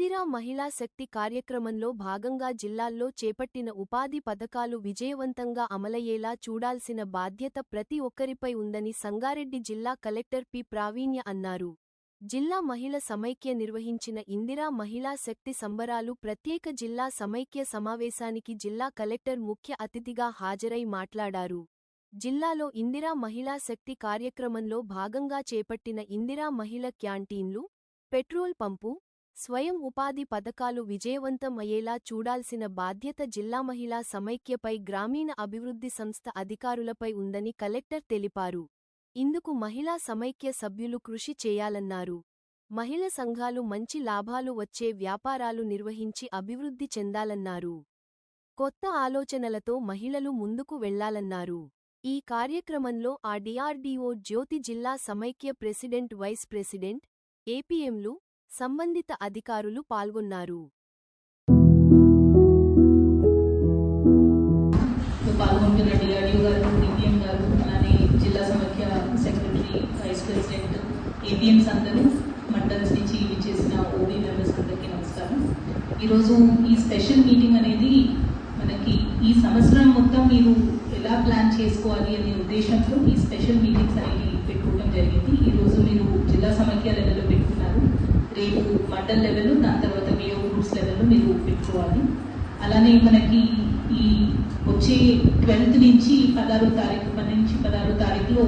ఇందిరా మహిళా శక్తి కార్యక్రమంలో భాగంగా జిల్లాల్లో చేపట్టిన ఉపాధి పథకాలు విజయవంతంగా అమలయ్యేలా చూడాల్సిన బాధ్యత ప్రతి ఒక్కరిపై ఉందని సంగారెడ్డి జిల్లా కలెక్టర్ పి. ప్రావీణ్య అన్నారు. జిల్లా మహిళ సమైక్య నిర్వహించిన ఇందిరా మహిళా శక్తి సంబరాలు ప్రత్యేక జిల్లా సమైక్య సమావేశానికి జిల్లా కలెక్టర్ ముఖ్య అతిథిగా హాజరై మాట్లాడారు. జిల్లాలో ఇందిరా మహిళా శక్తి కార్యక్రమంలో భాగంగా చేపట్టిన ఇందిరా మహిళ క్యాంటీన్లు పెట్రోల్ పంపు స్వయం ఉపాధి పథకాలు విజయవంతం అయ్యేలా చూడాల్సిన బాధ్యత జిల్లా మహిళా సమైక్యపై గ్రామీణ అభివృద్ధి సంస్థ అధికారులపై ఉందని కలెక్టర్ తెలిపారు. ఇందుకు మహిళా సమైక్య సభ్యులు కృషి చేయాలన్నారు. మహిళ సంఘాలు మంచి లాభాలు వచ్చే వ్యాపారాలు నిర్వహించి అభివృద్ధి చెందాలన్నారు. కొత్త ఆలోచనలతో మహిళలు ముందుకు వెళ్ళాలన్నారు. ఈ కార్యక్రమంలో ఆ డిఆర్డీఓ జ్యోతి జిల్లా సమైక్య ప్రెసిడెంట్ వైస్ ప్రెసిడెంట్ ఏపీఎంలు సంబంధిత అధికారులు పాల్గొన్నారు. పాల్గొంటున్న డిఆర్డిఓ గారు డిపిఎం గారు అలానే జిల్లా సమాఖ్య సెక్రటరీ వైస్ ప్రెసిడెంట్ ఏపీఎంస్ అందరూ మండల్స్ నుంచి విచ్చేసిన ఓబీ మెంబర్స్ అందరికీ నమస్కారం. ఈరోజు ఈ స్పెషల్ మీటింగ్ అనేది మనకి ఈ సంవత్సరం మొత్తం మీరు ఎలా ప్లాన్ చేసుకోవాలి అనే ఉద్దేశంతో ఈ స్పెషల్ మీటింగ్స్ అనేవి పెట్టుకోవడం జరిగింది. ఈరోజు మీరు జిల్లా సమైక్య లెవెల్లో వాటర్ లెవెల్ దాని తర్వాత బియో గ్రూప్స్ లెవెల్ మీరు పెట్టుకోవాలి. అలానే మనకి ఈ వచ్చే ట్వెల్త్ నుంచి పదహారో తారీఖు పది నుంచి పదహారో తారీఖులో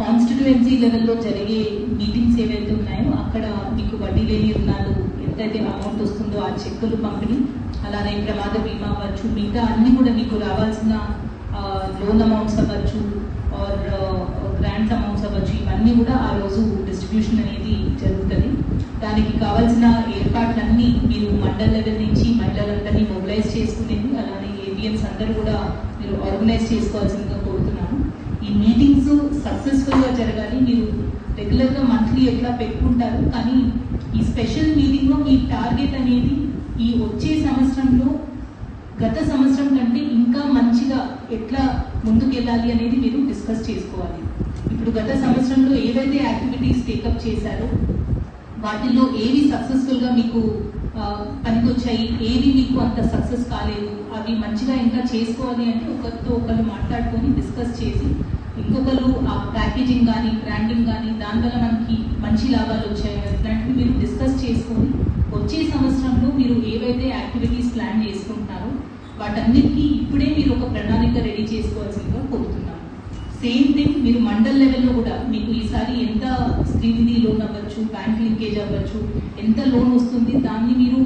కాన్స్టిట్యుయెన్సీ లెవెల్లో జరిగే మీటింగ్స్ ఏవైతే ఉన్నాయో అక్కడ మీకు వడ్డీ లేని రుణాలు ఎంతైతే అమౌంట్ వస్తుందో ఆ చెక్కులు పంపిణీ అలానే ప్రమాద బీమా అవ్వచ్చు మిగతా అన్ని కూడా మీకు రావాల్సిన లోన్ అమౌంట్స్ అవ్వచ్చు ఆర్ గ్రాంట్స్ అమౌంట్స్ అవ్వచ్చు ఇవన్నీ కూడా ఆ రోజు డిస్ట్రిబ్యూషన్ అనేది దానికి కావాల్సిన ఏర్పాట్లన్నీ మీరు మండల్ లెవెల్ నుంచి మహిళలందరినీ మొబిలైజ్ చేసుకునేది అలానే ఏబిఎన్స్ అందరూ కూడా మీరు ఆర్గనైజ్ చేసుకోవాల్సిందిగా కోరుతున్నాను. ఈ మీటింగ్స్ సక్సెస్ఫుల్గా జరగాలి. మీరు రెగ్యులర్గా మంత్లీ ఎట్లా పెట్టుకుంటారు? కానీ ఈ స్పెషల్ మీటింగ్లో మీ టార్గెట్ అనేది ఈ వచ్చే సంవత్సరంలో గత సంవత్సరం కంటే ఇంకా మంచిగా ఎట్లా ముందుకెళ్ళాలి అనేది మీరు డిస్కస్ చేసుకోవాలి. ఇప్పుడు గత సంవత్సరంలో ఏవైతే యాక్టివిటీస్ టేకప్ చేశారో వాటిల్లో ఏవి సక్సెస్ఫుల్గా మీకు పనికొచ్చాయి ఏవి మీకు అంత సక్సెస్ కాలేదు అవి మంచిగా ఇంకా చేసుకోవాలి అంటే ఒకరితో ఒకరు మాట్లాడుకొని డిస్కస్ చేసి ఇంకొకరు ఆ ప్యాకేజింగ్ కానీ బ్రాండింగ్ కానీ దానివల్ల మనకి మంచి లాభాలు వచ్చాయి ఇట్లాంటివి మీరు డిస్కస్ చేసుకొని వచ్చే సంవత్సరంలో మీరు ఏవైతే యాక్టివిటీస్ ప్లాన్ చేసుకుంటున్నారో వాటన్నిటికీ ఇప్పుడే మీరు ఒక ప్రణాళిక రెడీ చేసుకోవాల్సిందిగా కోరుతున్నాను. సేమ్ థింగ్ మీరు మండల్ లెవెల్లో కూడా మీకు ఈసారి ఎంత స్త్రీనిధి అవ్వచ్చు బ్యాంక్ లింకేజ్ అవ్వచ్చు ఎంత లోన్ వస్తుంది దాన్ని మీరు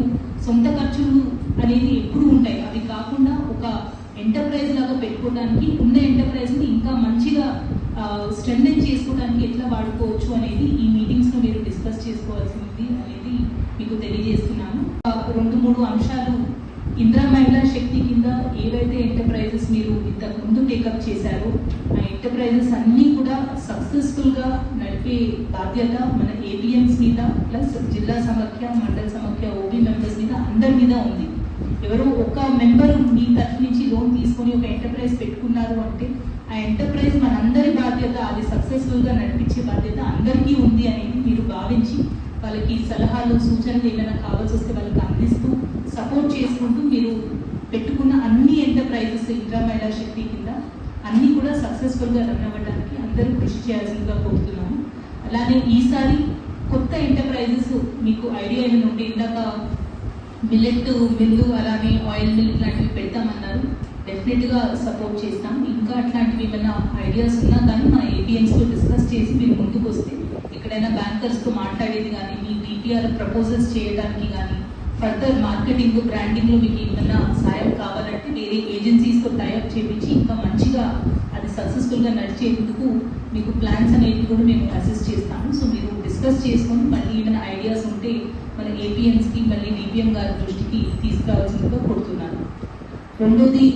సొంత ఖర్చులు అనేది ఎప్పుడు ఉంటాయి. అవి కాకుండా ఒక ఎంటర్ప్రైజ్ లాగా పెట్టుకోవడానికి ఉన్న ఎంటర్ప్రైజ్ని ఇంకా మంచిగా స్ట్రెంగ్ చేసుకోవడానికి ఎట్లా వాడుకోవచ్చు అనేది ఈ మీటింగ్స్లో మీరు డిస్కస్ చేసుకోవాల్సింది అనేది మీకు తెలియజేస్తున్నాను. రెండు మూడు అంశాలు ఇంద్ర మహిళా శక్తి కింద ఏవైతే ఎంటర్ప్రైజెస్ మీరు ఇంతకు ముందు టేకప్ చేశారో ఆ ఎంటర్ప్రైజెస్ అన్నీ కూడా సక్సెస్ఫుల్గా నడిపే బాధ్యత మన ఏబిఎంస్ మీద ప్లస్ జిల్లా సమఖ్య మండల సమాఖ్య ఓబీ మెంబర్స్ మీద అందరి మీద ఉంది. ఎవరో ఒక మెంబర్ మీ తరఫు నుంచి లోన్ తీసుకొని ఒక ఎంటర్ప్రైజ్ పెట్టుకున్నారు అంటే ఆ ఎంటర్ప్రైజ్ మనందరి బాధ్యత అది సక్సెస్ఫుల్గా నడిపించే బాధ్యత అందరికీ ఉంది అనేది మీరు భావించి వాళ్ళకి సలహాలు సూచనలు ఏమైనా కావాల్సి వస్తే వాళ్ళకి అందిస్తూ సపోర్ట్ చేసుకుంటూ మీరు పెట్టుకున్న అన్ని ఎంటర్ప్రైజెస్ ఇంద్రా మహిళా శక్తి కింద అన్ని కూడా సక్సెస్ఫుల్గా రన్ అవ్వడానికి అందరూ కృషి చేయాల్సిందిగా కోరుతున్నాము. అలానే ఈసారి కొత్త ఎంటర్ప్రైజెస్ మీకు ఐడియా ఏమైనా ఉంటే ఇందాక మిల్లెట్ మిల్లు అలానే ఆయిల్ మిల్ ఇట్లాంటివి పెడతామన్నారు. డెఫినెట్గా సపోర్ట్ చేస్తాం. ఇంకా అట్లాంటివి ఏమైనా ఐడియాస్ ఉన్నా కానీ మా ఏపీఎంస్ డిస్కస్ చేసి మీరు ముందుకు వస్తే ఎక్కడైనా బ్యాంకర్స్తో మాట్లాడేది కానీ మీ బీపీఆర్ ప్రపోజల్స్ చేయడానికి కానీ ఫర్దర్ మార్కెటింగ్ బ్రాండింగ్లో మీకు ఏమైనా సాయం కావాలంటే వేరే ఏజెన్సీస్తో టైఅప్ చేపించి ఇంకా మంచిగా అది సక్సెస్ఫుల్గా నడిచేందుకు మీకు ప్లాన్స్ అనేవి కూడా మేము అసిస్ట్ చేస్తాము. సో మీరు డిస్కస్ చేసుకొని మళ్ళీ ఏమైనా ఐడియాస్ ఉంటే మన ఏపీఎన్స్కి మళ్ళీ డిపిఎం గారి దృష్టికి తీసుకురావాల్సిందిగా కోరుతున్నాను. రెండోది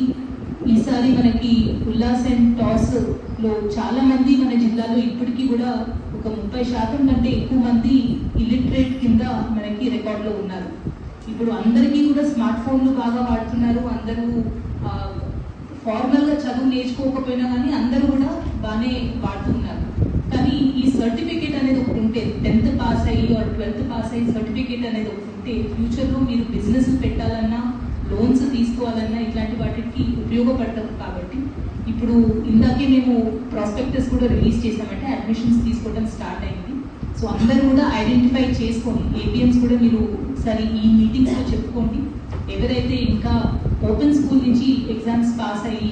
ఈసారి మనకి ఉల్లాస్ అండ్ టాస్లో చాలా మంది మన జిల్లాలో ఇప్పటికీ కూడా ఒక ముప్పై శాతం కంటే ఎక్కువ మంది ఇలిటరేట్ కింద మనకి రికార్డులో ఉన్నారు. ఇప్పుడు అందరికీ కూడా స్మార్ట్ ఫోన్లు బాగా వాడుతున్నారు. అందరూ ఫార్మల్గా చదువు నేర్చుకోకపోయినా కానీ అందరూ కూడా బాగానే వాడుతున్నారు. కానీ ఈ సర్టిఫికేట్ అనేది ఒకటి ఉంటే టెన్త్ పాస్ అయ్యి ఆర్ ట్వెల్త్ పాస్ అయ్యి సర్టిఫికేట్ అనేది ఒకటి ఉంటే ఫ్యూచర్లో మీరు బిజినెస్ పెట్టాలన్నా లోన్స్ తీసుకోవాలన్నా ఇట్లాంటి వాటికి ఉపయోగపడతాం కాబట్టి ఇప్పుడు ఇందాకే మేము ప్రాస్పెక్టస్ కూడా రిలీజ్ చేసామంటే అడ్మిషన్స్ తీసుకోవడం స్టార్ట్ అయింది. సో అందరూ కూడా ఐడెంటిఫై చేసుకొని ఏపీఎంస్ కూడా మీరు ఒకసారి ఈ మీటింగ్స్లో చెప్పుకోండి. ఎవరైతే ఇంకా ఓపెన్ స్కూల్ నుంచి ఎగ్జామ్స్ పాస్ అయ్యి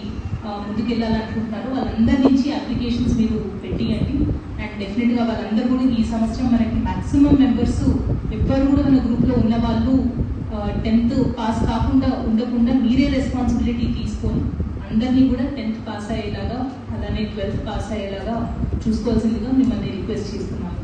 ముందుకెళ్ళాలనుకుంటున్నారో వాళ్ళందరి నుంచి అప్లికేషన్స్ మీరు పెట్టియండి. అండ్ డెఫినెట్గా వాళ్ళందరూ కూడా ఈ సంవత్సరం మనకి మ్యాక్సిమం మెంబర్స్ ఎవ్వరు కూడా మన గ్రూప్లో ఉన్న వాళ్ళు టెన్త్ పాస్ కాకుండా ఉండకుండా మీరే రెస్పాన్సిబిలిటీ తీసుకొని అందరినీ కూడా టెన్త్ పాస్ అయ్యేలాగా అలానే ట్వెల్త్ పాస్ అయ్యేలాగా చూసుకోవాల్సిందిగా మిమ్మల్ని రిక్వెస్ట్ చేస్తున్నాను.